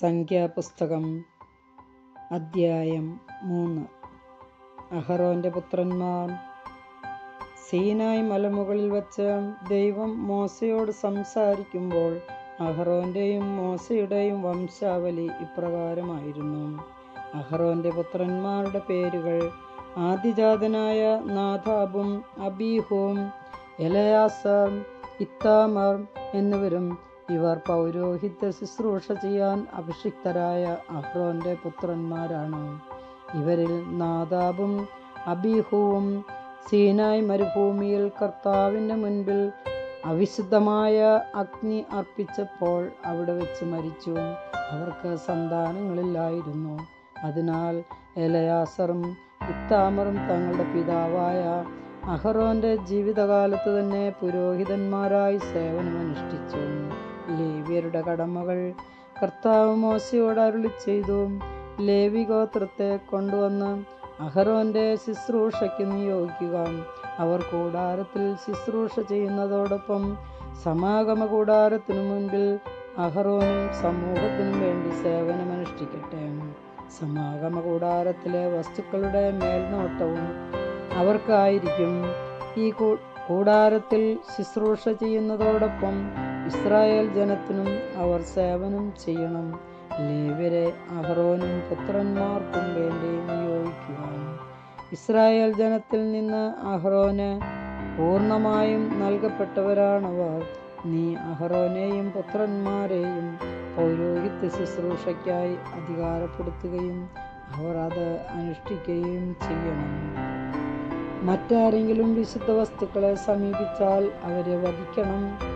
സംഖ്യാപുസ്തകം അദ്ധ്യായം മൂന്ന്. അഹറോന്റെ പുത്രന്മാർ സീനായ് മലമുകളിൽ വച്ച് ദൈവം മോശയോട് സംസാരിക്കുമ്പോൾ അഹറോന്റെയും മോശയുടെയും വംശാവലി ഇപ്രകാരമായിരുന്നു. അഹറോന്റെ പുത്രന്മാരുടെ പേരുകൾ ആദിജാതനായ നാഥാബും അബീഹും എലയാസർ ഇത്താമർ എന്നിവരും ഇവർ പൗരോഹിത്യ ശുശ്രൂഷ ചെയ്യാൻ അഭിഷിക്തരായ അഹ്റോന്റെ പുത്രന്മാരാണ്. ഇവരിൽ നാദാബും അബീഹുവും സീനായ് മരുഭൂമിയിൽ കർത്താവിന്റെ മുൻപിൽ അവിശുദ്ധമായ അഗ്നി അർപ്പിച്ചപ്പോൾ അവിടെ വെച്ച് മരിച്ചു. അവർക്ക് സന്താനങ്ങളില്ലായിരുന്നു. അതിനാൽ എലയാസറും ഇത്താമറും തങ്ങളുടെ പിതാവായ അഹറോന്റെ ജീവിതകാലത്ത് തന്നെ പുരോഹിതന്മാരായി സേവനമനുഷ്ഠിച്ചു. ലേവ്യരുടെ കടമകൾ കർത്താവ് മോശയോട് അരുളി ചെയ്തു. ലേവി ഗോത്രത്തെ കൊണ്ടുവന്ന് അഹറോന്റെ ശുശ്രൂഷയ്ക്ക് നിയോഗിക്കുക. അവർ കൂടാരത്തിൽ ശുശ്രൂഷ ചെയ്യുന്നതോടൊപ്പം സമാഗമ കൂടാരത്തിനു മുൻപിൽ അഹറോനും സമൂഹത്തിനും വേണ്ടി സേവനമനുഷ്ഠിക്കട്ടെ സമാഗമ കൂടാരത്തിലെ വസ്തുക്കളുടെ മേൽനോട്ടവും അവർക്കായിരിക്കും. ഈ കൂടാരത്തിൽ ശുശ്രൂഷ ചെയ്യുന്നതോടൊപ്പം ഇസ്രായേൽ ജനത്തിനും അവർ സേവനം ചെയ്യണം. ലേവരെ അഹറോനും പുത്രന്മാർക്കും വേണ്ടി നിയോഗിക്കുക ഇസ്രായേൽ ജനത്തിൽ നിന്ന് അഹ്റോന് പൂർണമായും നൽകപ്പെട്ടവരാണവർ. നീ അഹ്റോനെയും പുത്രന്മാരെയും പൗരോഹിത്യ ശുശ്രൂഷയ്ക്കായി അധികാരപ്പെടുത്തുകയും അവർ അത് അനുഷ്ഠിക്കുകയും ചെയ്യണം. മറ്റാരെങ്കിലും വിശുദ്ധ വസ്തുക്കളെ സമീപിച്ചാൽ അവരെ വധിക്കണം.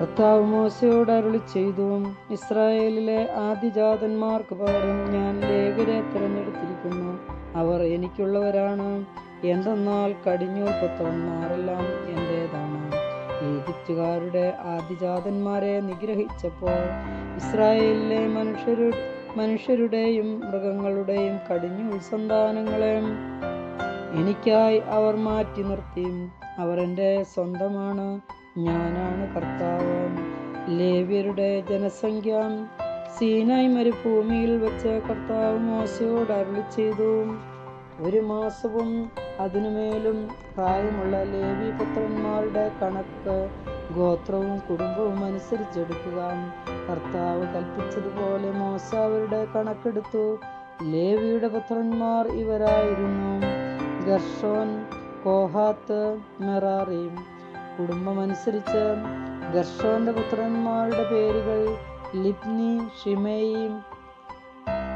കർത്താവ് മോശയോട് അരുളി ചെയ്തു ഇസ്രായേലിലെ ആദിജാതന്മാർക്ക് പകരം ഞാൻ ലേഖരെ തിരഞ്ഞെടുത്തിരിക്കുന്നു. അവർ എനിക്കുള്ളവരാണ്. എന്തെന്നാൽ കടിഞ്ഞൂർ പുത്രന്മാരെല്ലാം എന്റേതാണ് ഈജിപ്തുകാരുടെ ആദിജാതന്മാരെ നിഗ്രഹിച്ചപ്പോൾ ഇസ്രായേലിലെ മനുഷ്യരു മനുഷ്യരുടെയും മൃഗങ്ങളുടെയും കടിഞ്ഞു സന്താനങ്ങളെ എനിക്കായി അവർ മാറ്റി നിർത്തി. അവർ എന്റെ സ്വന്തമാണ്. ഞാനാണ് കർത്താവ്. ലേവ്യരുടെ ജനസംഖ്യ സീനായ് മരുഭൂമിയിൽ വെച്ച് കർത്താവ് മോശയോട് അരുളി ചെയ്തു. ഒരു മാസവും അതിനുമേലും പ്രായമുള്ള ലേവി പുത്രന്മാരുടെ കണക്ക് ഗോത്രവും കുടുംബവും അനുസരിച്ചെടുക്കുക. കർത്താവ് കൽപ്പിച്ചതുപോലെ മോശ അവരുടെ കണക്കെടുത്തു. ലേവിയുടെ പുത്രന്മാർ ഇവരായിരുന്നു ഗർഷോൻ കോഹാത്ത് മെറാറി. കുടുംബമനുസരിച്ച് ഗർഷോന്റെ പുത്രന്മാരുടെ പേരുകൾ ലിപ്നി ഷിമേയും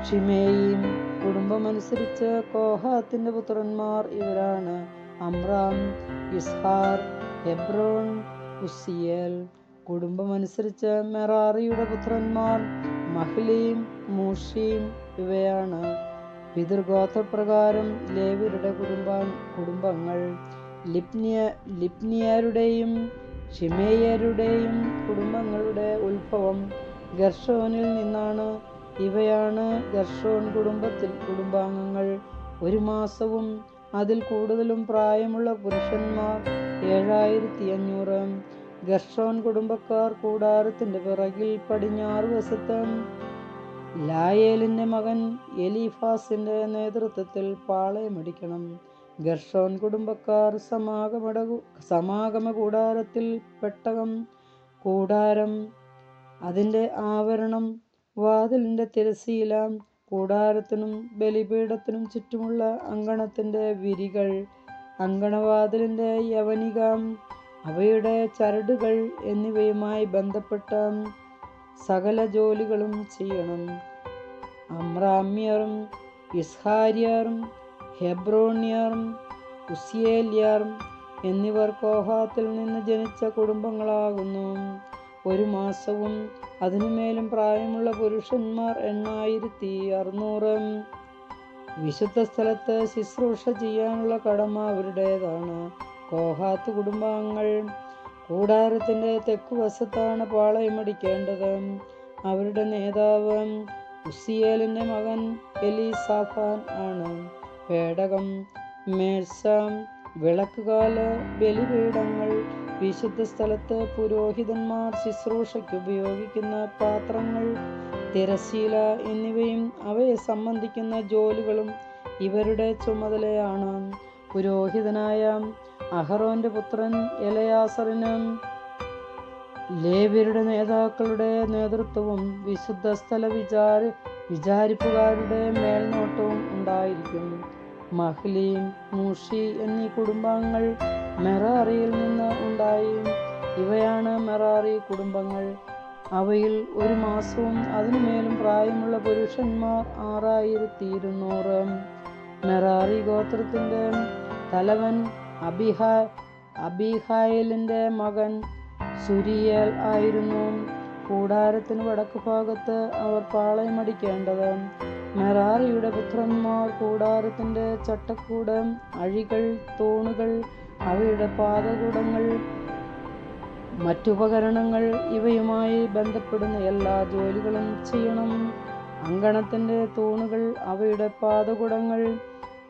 ഷിമേയും. കുടുംബമനുസരിച്ച് കോഹാത്തിന്റെ പുത്രന്മാർ ഇവരാണ് അമ്രാം ഇസ്ഹാർ ഹെബ്രോൺ ഉസിയൽ. കുടുംബമനുസരിച്ച് മെറാറിയുടെ പുത്രന്മാർ മഹ്ലീം മൂഷീം ഇവയാണ്. പിതൃഗോത്രപ്രകാരം ലേവിയുടെ കുടുംബ കുടുംബങ്ങൾ. ലിപ്നിയ ലിപ്നിയരുടെയും ഷിമേയരുടെയും കുടുംബങ്ങളുടെ ഉത്ഭവം ഗർഷോനിൽ നിന്നാണ്. ഇവയാണ് ഗർഷോൻ കുടുംബത്തിൽ കുടുംബാംഗങ്ങൾ. ഒരു മാസവും അതിൽ കൂടുതലും പ്രായമുള്ള പുരുഷന്മാർ ഏഴായിരത്തി അഞ്ഞൂറ് ഗർഷോൻ കുടുംബക്കാർ കൂടാരത്തിന്റെ പിറകിൽ പടിഞ്ഞാറ് വശത്ത് ലായേലിന്റെ മകൻ എലിഫാസിന്റെ നേതൃത്വത്തിൽ പാളയമടിക്കണം ഗർഷോൻ കുടുംബക്കാർ സമാഗമട സമാഗമ കൂടാരത്തിൽ പെട്ടകം കൂടാരം അതിന്റെ ആവരണം വാതിലിന്റെ തിരശീല കൂടാരത്തിനും ബലിപീഠത്തിനും ചുറ്റുമുള്ള അങ്കണത്തിന്റെ വിരികൾ അങ്കണവാതിലിന്റെ യവനിക അവയുടെ ചരടുകൾ എന്നിവയുമായി ബന്ധപ്പെട്ട സകല ജോലികളും ചെയ്യണം. അമ്രാമ്യറും ഇസ്ഹാര്യറും ഹെബ്രോണ്യറും ഉസിയേല്യറും എന്നിവർ കോഹാത്തിൽ നിന്ന് ജനിച്ച കുടുംബങ്ങളാകുന്നു. ഒരു മാസവും അതിനുമേലും പ്രായമുള്ള പുരുഷന്മാർ എണ്ണായിരത്തി അറുന്നൂറ് വിശുദ്ധ സ്ഥലത്ത് ശുശ്രൂഷ ചെയ്യാനുള്ള കടമ അവരുടേതാണ്. കോഹാത്ത് കുടുംബാംഗങ്ങൾ കൂടാരത്തിന്റെ തെക്കു വശത്താണ് പാളയമടിക്കേണ്ടത് അവരുടെ നേതാവ് ഉസ്സിയേലിന്റെ മകൻ എലിസാഫാൻ ആണ്. പേടകം മേഴ്സ വിളക്കുകാല ബലിപീഠങ്ങൾ വിശുദ്ധ സ്ഥലത്ത് പുരോഹിതന്മാർ ശുശ്രൂഷയ്ക്ക് ഉപയോഗിക്കുന്ന പാത്രങ്ങൾ തിരശീല എന്നിവയും അവയെ സംബന്ധിക്കുന്ന ജോലികളും ഇവരുടെ ചുമതലയാണ്. പുരോഹിതനായ അഹറോന്റെ പുത്രൻ എലയാസറിനും ലേവ്യരുടെ നേതാക്കളുടെ നേതൃത്വവും വിശുദ്ധ സ്ഥല വിചാര വിചാരിപ്പുകാരുടെ മേൽനോട്ടവും ഉണ്ടായിരിക്കും. മഹ്ലീം മൂഷി എന്നീ കുടുംബങ്ങൾ മെറാറിയിൽ നിന്ന് ഉണ്ടായി. ഇവയാണ് മെറാറി കുടുംബങ്ങൾ. അവയിൽ ഒരു മാസവും അതിനുമേലും പ്രായമുള്ള പുരുഷന്മാർ ആറായിരത്തി ഇരുന്നൂറ് മെറാറി ഗോത്രത്തിന്റെ തലവൻ അബിഹ അബിഹായലിന്റെ മകൻ സുരിയൽ ആയിരുന്നു. കൂടാരത്തിന് വടക്ക് ഭാഗത്ത് അവർ പാളയമടിക്കേണ്ടത്. മെറാറിയുടെ പുത്രന്മാർ കൂടാരത്തിന്റെ ചട്ടക്കൂട് അഴികൾ തൂണുകൾ അവയുടെ പാതകൂടങ്ങൾ മറ്റുപകരണങ്ങൾ ഇവയുമായി ബന്ധപ്പെടുന്ന എല്ലാ ജോലികളും ചെയ്യണം. അങ്കണത്തിന്റെ തൂണുകൾ അവയുടെ പാതകുടങ്ങൾ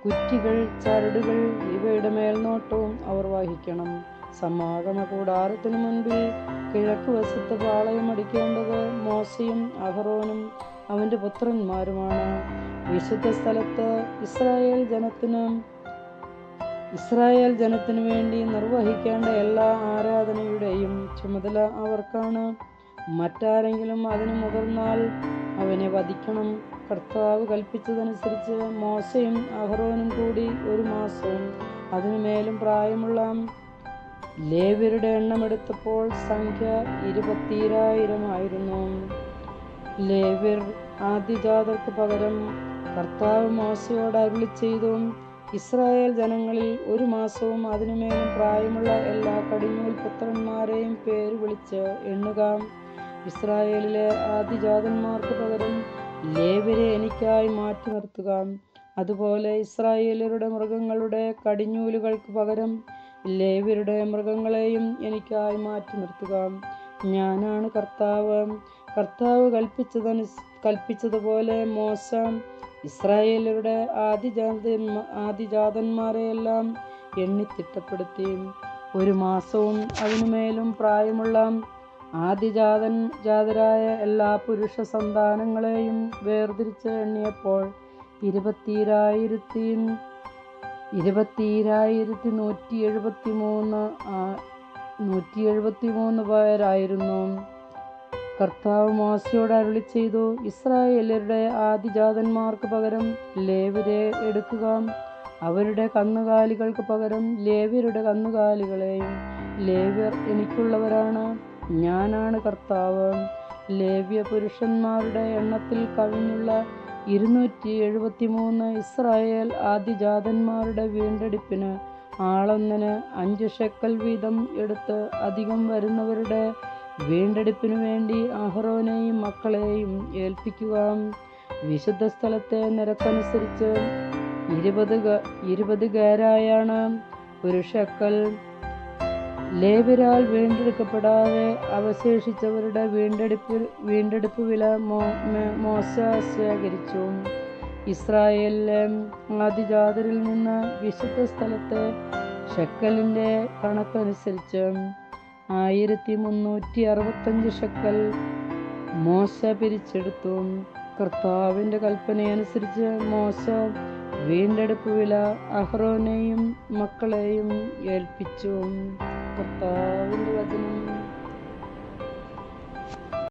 കുറ്റികൾ ചരടുകൾ ഇവയുടെ മേൽനോട്ടവും അവർ വഹിക്കണം. സമാഗമ കൂടാരത്തിനു മുൻപിൽ കിഴക്ക് വശത്ത് പാളയം അടിക്കേണ്ടത് മോശയും അഹറോനും അവന്റെ പുത്രന്മാരുമാണ്. വിശുദ്ധ സ്ഥലത്ത് ഇസ്രായേൽ ജനത്തിനും ഇസ്രായേൽ ജനത്തിനു വേണ്ടി നിർവഹിക്കേണ്ട എല്ലാ ആരാധനയുടെയും ചുമതല അവർക്കാണ്. മറ്റാരെങ്കിലും അതിന് മുതിർന്നാൽ അവനെ വധിക്കണം. കർത്താവ് കൽപ്പിച്ചതനുസരിച്ച് മോശയും അഹറോനും കൂടി ഒരു മാസവും അതിനു മേലും പ്രായമുള്ള ലേവ്യരുടെ എണ്ണമെടുത്തപ്പോൾ സംഖ്യ ഇരുപത്തിരായിരം ആയിരുന്നു. ലേവ്യർ ആദ്യജാതർക്ക് പകരം കർത്താവ് മോശയോട് അരുളി ചെയ്തും ഇസ്രായേൽ ജനങ്ങളിൽ ഒരു മാസവും അതിനുമേലും പ്രായമുള്ള എല്ലാ കടിഞ്ഞൂൽ പുത്രന്മാരെയും പേര് വിളിച്ച് എണ്ണുക. ഇസ്രായേലിലെ ആദിജാതന്മാർക്ക് പകരം ലേവരെ എനിക്കായി മാറ്റി നിർത്തുക. അതുപോലെ ഇസ്രായേലരുടെ മൃഗങ്ങളുടെ കടിഞ്ഞൂലുകൾക്ക് പകരം ലേവരുടെ മൃഗങ്ങളെയും എനിക്കായി മാറ്റി നിർത്തുക. ഞാനാണ് കർത്താവ്. കർത്താവ് കൽപ്പിച്ചതനു കൽപ്പിച്ചതുപോലെ മോശ. ഇസ്രായേലരുടെ ആദിജാതന്മാ ആദിജാതന്മാരെയെല്ലാം എണ്ണിത്തിട്ടപ്പെടുത്തി ഒരു മാസവും അതിനുമേലും പ്രായമുള്ള ആദിജാതൻ ജാതരായ എല്ലാ പുരുഷ സന്താനങ്ങളെയും വേർതിരിച്ച് എണ്ണിയപ്പോൾ ഇരുപത്തിരായിരത്തി ഇരുപത്തിരായിരത്തി നൂറ്റി എഴുപത്തി മൂന്ന് നൂറ്റി എഴുപത്തി മൂന്ന് പേരായിരുന്നു. കർത്താവ് മോശയോട് അരുളി ചെയ്തു ഇസ്രായേലരുടെ ആദിജാതന്മാർക്ക് പകരം ലേവരെ എടുക്കുക. അവരുടെ കന്നുകാലികൾക്ക് പകരം ലേവ്യരുടെ കന്നുകാലികളെയും. ലേവ്യർ എനിക്കുള്ളവരാണ് ഞാനാണ് കർത്താവ്. ലേവ്യ പുരുഷന്മാരുടെ എണ്ണത്തിൽ കവിഞ്ഞുള്ള ഇരുന്നൂറ്റി എഴുപത്തി മൂന്ന് ഇസ്രായേൽ ആദിജാതന്മാരുടെ വീണ്ടെടുപ്പിന് ആളൊന്നിന് അഞ്ച് ഷെക്കൽ വീതം എടുത്ത് അധികം വരുന്നവരുടെ വീണ്ടെടുപ്പിനു വേണ്ടി അഹ്റോനെയും മക്കളെയും ഏൽപ്പിക്കുക വിശുദ്ധ സ്ഥലത്തെ നിരക്കനുസരിച്ച് ഇരുപത് ഇരുപത് ഗേരായാണ് ഒരു ഷക്കൽ ലേബിരാൽ വീണ്ടെടുക്കപ്പെടാതെ അവശേഷിച്ചവരുടെ വീണ്ടെടുപ്പ് വീണ്ടെടുപ്പ് വില മോശ ശേഖരിച്ചു ഇസ്രായേലിലെ ആദിജാതരിൽ നിന്ന് വിശുദ്ധ സ്ഥലത്തെ ഷക്കലിന്റെ കണക്കനുസരിച്ച് ആയിരത്തി മുന്നൂറ്റി അറുപത്തഞ്ച് ഷക്കൽ. മോശ പിരിച്ചെടുത്തു കർത്താവിന്റെ കൽപ്പനയനുസരിച്ച് മോശ വീണ്ടെടുപ്പ് വില അഹ്റോനെയും മക്കളെയും ഏൽപ്പിച്ചു കർത്താവിന്റെ വചനം